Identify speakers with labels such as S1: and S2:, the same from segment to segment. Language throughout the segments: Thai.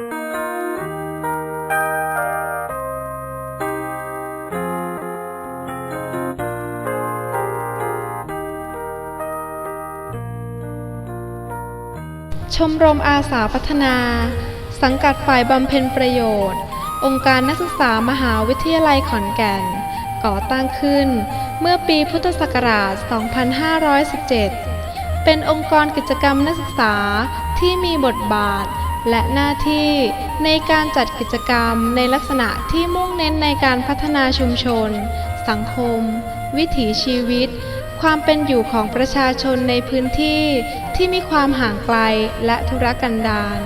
S1: ชมรมอาสาพัฒนา สังกัดฝ่ายบำเพ็ญประโยชน์ องค์การนักศึกษามหาวิทยาลัยขอนแก่น ก่อตั้งขึ้น เมื่อปีพุทธศักราช 2517 เป็นองค์กรกิจกรรมนักศึกษาที่มีบทบาท และหน้าที่ในการจัดกิจกรรมในลักษณะที่มุ่งเน้นในการพัฒนาชุมชน สังคม วิถีชีวิต ความเป็นอยู่ของประชาชนในพื้นที่ที่มีความห่างไกลและธุรกันดาร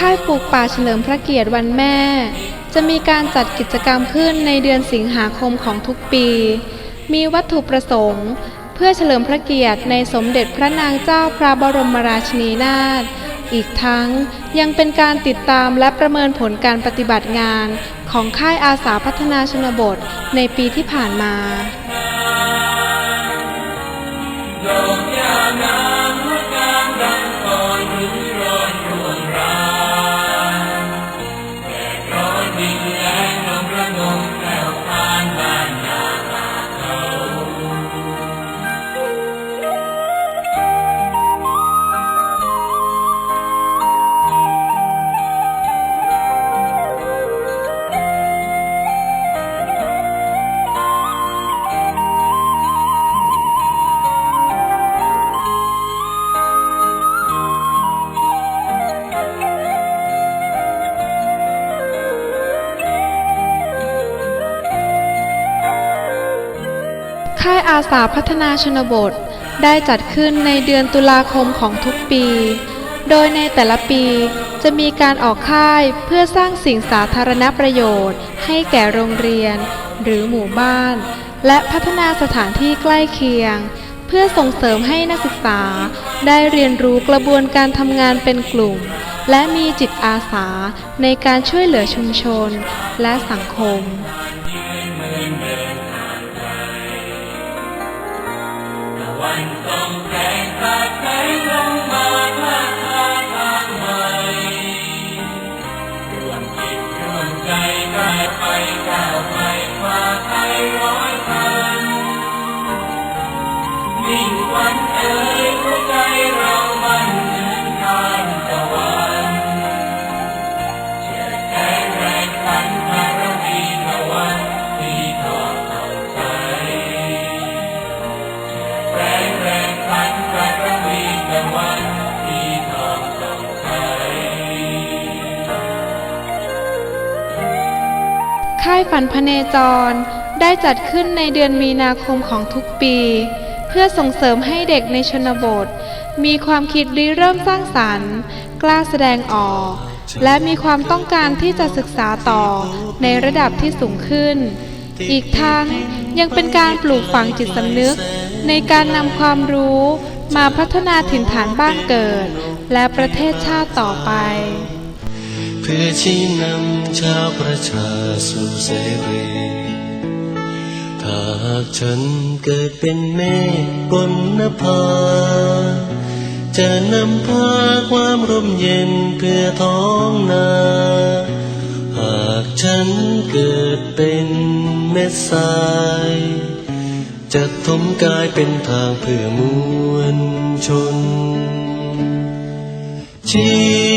S1: ค่ายปลูกป่าเฉลิมพระเกียรติวันแม่ จะมีการจัดกิจกรรมขึ้นในเดือนสิงหาคมของทุกปี มีวัตถุประสงค์ เพื่อเฉลิมพระเกียรติในสมเด็จพระนางเจ้าพระบรมราชินีนาถอีกทั้งยังเป็นการติดตามและประเมินผลการปฏิบัติงานของค่ายอาสาพัฒนาชนบทในปีที่ผ่านมา ค่ายอาสาพัฒนาชนบท ได้จัดขึ้นในเดือนตุลาคมของทุกปี โดยในแต่ละปีจะมีการออกค่ายเพื่อสร้างสิ่งสาธารณประโยชน์ ให้แก่โรงเรียน หรือหมู่บ้าน และพัฒนาสถานที่ใกล้เคียง เพื่อส่งเสริมให้นักศึกษา ได้เรียนรู้กระบวนการทำงานเป็นกลุ่ม และมีจิตอาสาในการช่วยเหลือชุมชน และสังคม thành công kẻ khác kẻ không ค่ายฝันพเนจร ได้จัดขึ้นในเดือนมีนาคมของทุกปี เพื่อส่งเสริมให้เด็กในชนบท มีความคิดริเริ่มสร้างสรรค์ กล้าแสดงออก และมีความต้องการที่จะศึกษาต่อในระดับที่สูงขึ้น อีกทั้งยังเป็นการปลูกฝังจิตสำนึก ในการนำความรู้มาพัฒนาถิ่นฐานบ้านเกิด และประเทศชาติต่อไป
S2: เพื่อชี้นำชาวประชาสู่เสรีถ้าหากฉันเกิดเป็นเมฆบนนภา จะนำพาความร่มเย็นเพื่อท้องนา หากฉันเกิดเป็นเม็ดทราย จะทมกายเป็นทางเพื่อมวลชนชี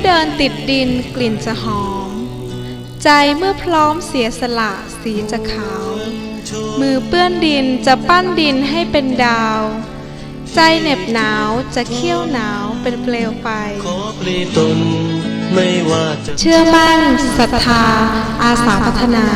S1: เมื่อเดินติดดินกลิ่นจะหอม ใจเมื่อพร้อมเสียสละสีจะขาว มือเปื้อนดินจะปั้นดินให้เป็นดาว ใจเหน็บหนาวจะเขี้ยวหนาวเป็นเปลวไฟ
S2: ขอปลีตนไม่ว่าจะ
S1: เชื่อมั่นศรัทธาอาสาพัฒนา